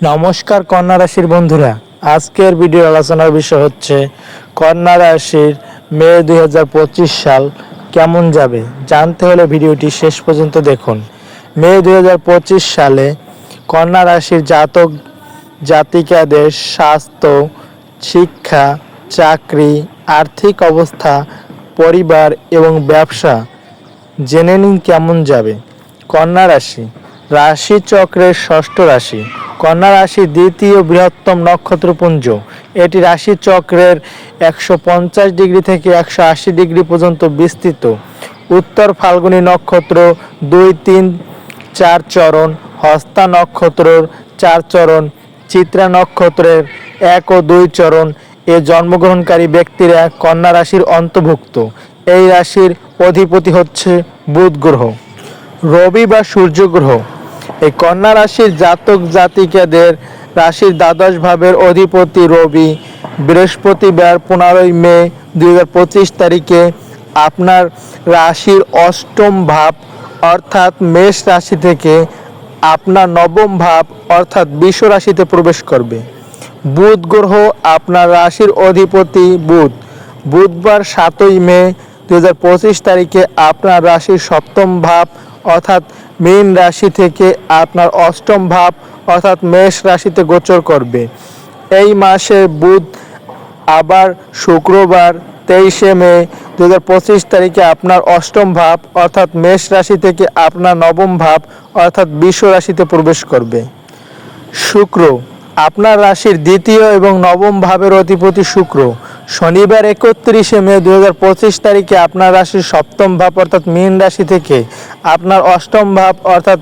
নমস্কার কন্যা রাশির বন্ধুরা। আজকের ভিডিও আলোচনার বিষয় হচ্ছে, কন্যা রাশির মে দু হাজার পঁচিশ সাল কেমন যাবে? জানতে হলে ভিডিওটি শেষ পর্যন্ত দেখুন। মে দু হাজার পঁচিশ সালে কন্যা রাশির জাতক জাতিকাদের স্বাস্থ্য, শিক্ষা, চাকরি, আর্থিক অবস্থা, পরিবার এবং ব্যবসা জেনে নিন কেমন যাবে। কন্যা রাশি রাশি চক্রের ষষ্ঠ রাশি, কন্যা রাশি দ্বিতীয় বৃহত্তম নক্ষত্রপুঞ্জ। এটি রাশি চক্রের একশো পঞ্চাশ ডিগ্রি থেকে একশো আশি ডিগ্রি পর্যন্ত বিস্তৃত। উত্তর ফাল্গুনী নক্ষত্র দুই, তিন, চার চরণ, হস্তা নক্ষত্রর চার চরণ, চিত্রা নক্ষত্রের এক ও দুই চরণ। এ জন্মগ্রহণকারী ব্যক্তিরা কন্যা রাশির অন্তর্ভুক্ত। এই রাশির অধিপতি হচ্ছে বুধ গ্রহ। রবি বা সূর্য গ্রহ এই কন্যা রাশির জাতক জাতিকাদের রাশির দ্বাদশ ভাবের অধিপতি রবি। বৃহস্পতিবার পনেরোই মে দু হাজার পঁচিশ তারিখে আপনার রাশির অষ্টম ভাব অর্থাৎ মেষ রাশি থেকে আপনার নবম ভাব অর্থাৎ বিশ্ব রাশিতে প্রবেশ করবে। বুধ গ্রহ আপনার রাশির অধিপতি বুধ। বুধবার সাতই মে দু হাজার পঁচিশ তারিখে আপনার রাশির সপ্তম ভাব অর্থাৎ মীন রাশি থেকে আপনার অষ্টম ভাব অর্থাৎ মেষ রাশিতে গোচর করবে। এই মাসে বুধ আবার শুক্রবার, তেইশে মে দুহাজার পঁচিশ তারিখে আপনার অষ্টম ভাব অর্থাৎ মেষ রাশি থেকে আপনার নবম ভাব অর্থাৎ বিশ্ব রাশিতে প্রবেশ করবে। শুক্র, আপনার রাশির দ্বিতীয় এবং নবম ভাবের অধিপতি শুক্র। শনিবার একত্রিশে মে দু পঁচিশ তারিখে আপনার রাশির সপ্তম ভাব অর্থাৎ মীন রাশি থেকে আপনার অষ্টম ভাব অর্থাৎ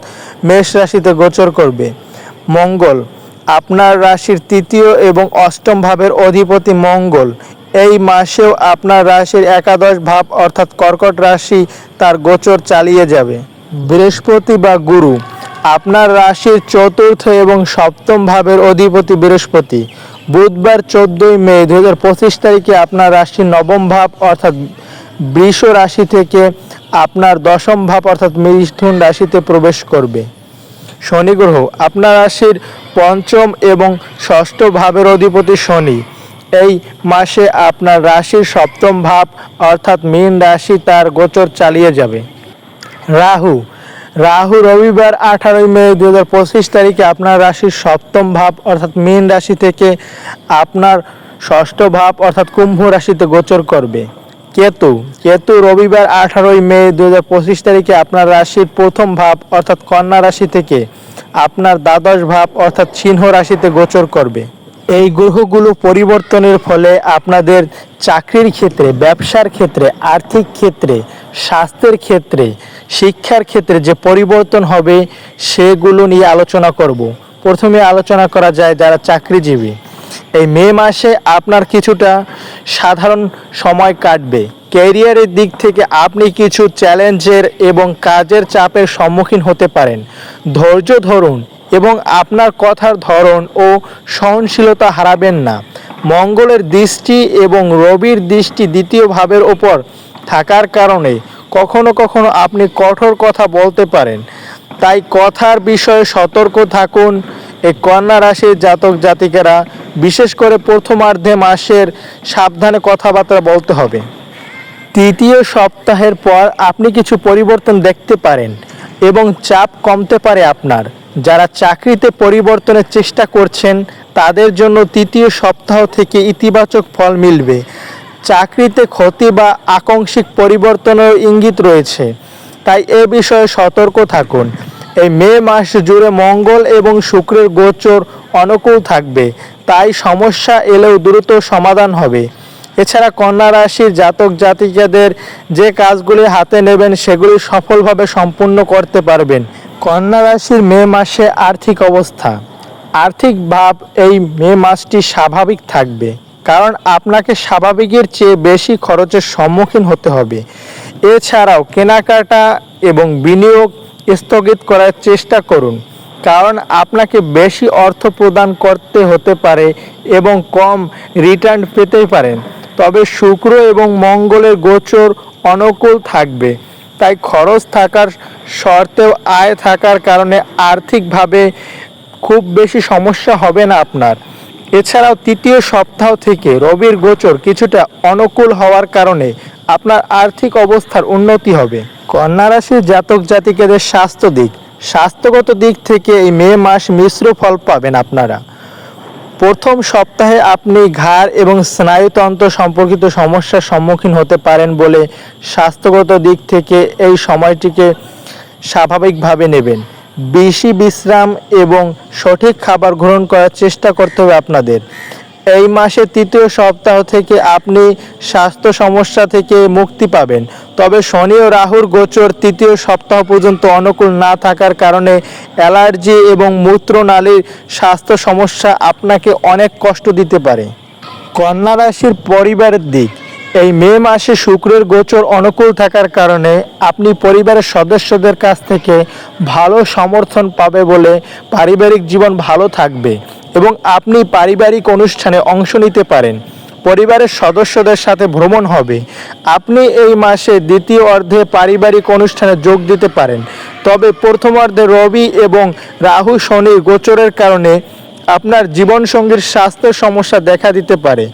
মেষ রাশিতে গোচর করবে। মঙ্গল, আপনার রাশির তৃতীয় এবং অষ্টম ভাবের অধিপতি মঙ্গল। এই মাসেও আপনার রাশির একাদশ ভাব অর্থাৎ কর্কট রাশি তার গোচর চালিয়ে যাবে। বৃহস্পতি বা গুরু, আপনার রাশির চতুর্থ এবং সপ্তম ভাবের অধিপতি বৃহস্পতি। বুধবার চোদ্দই মে দু হাজার পঁচিশ তারিখে আপনার রাশির নবম ভাব অর্থাৎ বৃষ রাশি থেকে আপনার দশম ভাব অর্থাৎ মিথুন রাশিতে প্রবেশ করবে। শনি গ্রহ, আপনার রাশির পঞ্চম এবং ষষ্ঠ ভাবের অধিপতি শনি। এই মাসে আপনার রাশির সপ্তম ভাব অর্থাৎ মীন রাশি তার গোচর চালিয়ে যাবে। রাহু রাহু রবিবার আঠারোই মে দু হাজার পঁচিশ তারিখে আপনার রাশির সপ্তম ভাব অর্থাৎ মীন রাশি থেকে আপনার ষষ্ঠ ভাব অর্থাৎ কুম্ভ রাশিতে গোচর করবে। কেতু কেতু রবিবার আঠারোই মে দু হাজার পঁচিশ তারিখে আপনার রাশির প্রথম ভাব অর্থাৎ কন্যা রাশি থেকে আপনার দ্বাদশ ভাব অর্থাৎ সিংহ রাশিতে গোচর করবে। এই গ্রহগুলো পরিবর্তনের ফলে আপনাদের চাকরির ক্ষেত্রে, ব্যবসার ক্ষেত্রে, আর্থিক ক্ষেত্রে, স্বাস্থ্যের ক্ষেত্রে শিক্ষার ক্ষেত্রে যে পরিবর্তন হবে, সেগুলো নিয়ে আলোচনা করব। প্রথমে আলোচনা করা যায় যারা চাকরিজীবী। এই মে মাসে আপনার কিছুটা সাধারণ সময় কাটবে। ক্যারিয়ারের দিক থেকে আপনি কিছু চ্যালেঞ্জের এবং কাজের চাপের সম্মুখীন হতে পারেন। ধৈর্য ধরুন এবং আপনার কথার ধরন ও সহনশীলতা হারাবেন না। মঙ্গলের দৃষ্টি এবং রবির দৃষ্টি দ্বিতীয় ভাবের ওপর থাকার কারণে কখনো কখনো আপনি কঠোর কথা বলতে পারেন। তাই কথার বিষয়ে সতর্ক থাকুন। এই কন্যা রাশির জাতক জাতিকেরা, বিশেষ করে প্রথমার্ধে মাসের সাবধানে কথাবার্তা বলতে হবে। তৃতীয় সপ্তাহের পর আপনি কিছু পরিবর্তন দেখতে পারেন এবং চাপ কমতে পারে আপনার। যারা চাকরিতে পরিবর্তনের চেষ্টা করছেন, তাদের জন্য তৃতীয় সপ্তাহ থেকে ইতিবাচক ফল মিলবে। চাকরিতে ক্ষতি বা আকস্মিক পরিবর্তনের ইঙ্গিত রয়েছে। তাই এ বিষয়ে সতর্ক থাকুন। এই মে মাস জুড়ে মঙ্গল এবং শুক্রের গোচর অনুকূল থাকবে। তাই সমস্যা এলেও দ্রুত সমাধান হবে। এছাড়া কন্যা রাশির জাতক জাতিকাদের যে কাজগুলি হাতে নেবেন, সেগুলি সফলভাবে সম্পূর্ণ করতে পারবেন। কন্যা রাশির মে মাসে আর্থিক অবস্থা। আর্থিক ভাব এই মে মাসটি স্বাভাবিক থাকবে। কারণ আপনাকে স্বাভাবিকের চেয়ে বেশি খরচের সম্মুখীন হতে হবে। এছাড়াও কেনাকাটা এবং বিনিয়োগ স্থগিত করার চেষ্টা করুন, কারণ আপনাকে বেশি অর্থ প্রদান করতে হতে পারে এবং কম রিটার্ন পেতেই পারেন। তবে শুক্র এবং মঙ্গলের গোচর অনুকূল থাকবে, তাই খরচ থাকার শর্তেও আয় থাকার কারণে আর্থিকভাবে খুব বেশি সমস্যা হবে না আপনার। এছাড়াও তৃতীয় সপ্তাহ থেকে রবির গোচর কিছুটা অনুকূল হওয়ার কারণে আপনার আর্থিক অবস্থার উন্নতি হবে। কন্যা রাশির জাতক জাতিকাদের স্বাস্থ্য দিক। স্বাস্থ্যগত দিক থেকে এই মে মাস মিশ্র ফল পাবেন আপনারা। প্রথম সপ্তাহে আপনি ঘাড় এবং স্নায়ুতন্ত্র সম্পর্কিত সমস্যার সম্মুখীন হতে পারেন বলে স্বাস্থ্যগত দিক থেকে এই সময়টিকে স্বাভাবিকভাবে নেবেন। বেশি বিশ্রাম এবং সঠিক খাবার গ্রহণ করার চেষ্টা করতে হবে আপনাদের। এই মাসের তৃতীয় সপ্তাহ থেকে আপনি স্বাস্থ্য সমস্যা থেকে মুক্তি পাবেন। তবে শনি ও রাহুর গোচর তৃতীয় সপ্তাহ পর্যন্ত অনুকূল না থাকার কারণে অ্যালার্জি এবং মূত্রনালীর স্বাস্থ্য সমস্যা আপনাকে অনেক কষ্ট দিতে পারে। কন্যা রাশির পরিবারের দিক এই মে মাসে শুক্রের গোচর অনুকূল থাকার কারণে আপনি পরিবারের সদস্যদের কাছ থেকে ভালো সমর্থন পাবে বলে পারিবারিক জীবন ভালো থাকবে এবং আপনি পারিবারিক অনুষ্ঠানে অংশ নিতে পারেন। পরিবারের সদস্যদের সাথে ভ্রমণ হবে। আপনি এই মাসে দ্বিতীয় অর্ধে পারিবারিক অনুষ্ঠানে যোগ দিতে পারেন। তবে প্রথমার্ধে রবি এবং রাহু শনির গোচরের কারণে আপনার জীবনসঙ্গীর স্বাস্থ্যের সমস্যা দেখা দিতে পারে।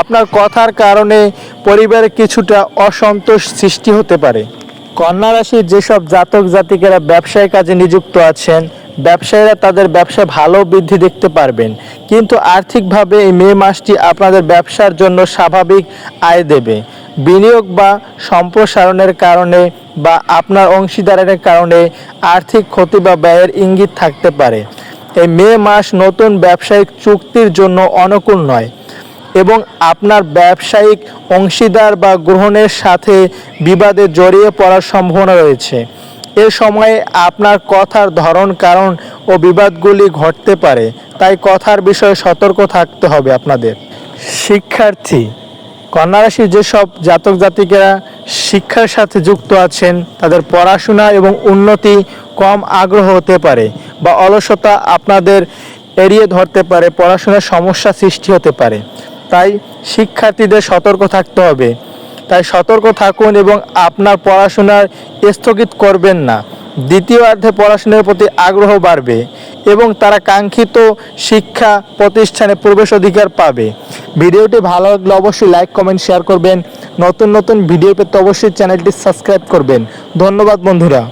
আপনার কথার কারণে পরিবারে কিছুটা অসন্তোষ সৃষ্টি হতে পারে। কন্যা রাশির যেসব জাতক জাতিকেরা ব্যবসায় কাজে নিযুক্ত আছেন, ব্যবসায়ীরা তাদের ব্যবসায় ভালো বৃদ্ধি দেখতে পারবেন। কিন্তু আর্থিকভাবে এই মে মাসটি আপনাদের ব্যবসার জন্য স্বাভাবিক আয় দেবে। বিনিয়োগ বা সম্প্রসারণের কারণে বা আপনার অংশীদারের কারণে আর্থিক ক্ষতি বা ব্যয়ের ইঙ্গিত থাকতে পারে। এই মে মাস নতুন ব্যবসায়িক চুক্তির জন্য অনুকূল নয়। এবং আপনার ব্যবসায়িক অংশীদার বা গ্রহণের সাথে বিবাদে জড়িয়ে পড়ার সম্ভাবনা রয়েছে। এ সময়ে আপনার কথার ধরন, কারণ ও বিবাদগুলি ঘটতে পারে। তাই কথার বিষয়ে সতর্ক থাকতে হবে আপনাদের। শিক্ষার্থী কন্যা রাশির যেসব জাতক জাতিকেরা শিক্ষার সাথে যুক্ত আছেন, তাদের পড়াশোনা এবং উন্নতি কম আগ্রহ হতে পারে বা অলসতা আপনাদের এড়িয়ে ধরতে পারে, পড়াশোনার সমস্যা সৃষ্টি হতে পারে। তাই শিক্ষার্থীদের সতর্ক থাকতে হবে। তাই সতর্ক থাকুন এবং আপনার পড়াশোনার স্থগিত করবেন না। দ্বিতীয় অর্ধে পড়াশোনার প্রতি আগ্রহ বাড়বে এবং তারা কাঙ্ক্ষিত শিক্ষা প্রতিষ্ঠানে প্রবেশ অধিকার পাবে। ভিডিওটি ভালো লাগলে অবশ্যই লাইক, কমেন্ট, শেয়ার করবেন। নতুন নতুন ভিডিও পেতে অবশ্যই চ্যানেলটি সাবস্ক্রাইব করবেন। ধন্যবাদ বন্ধুরা।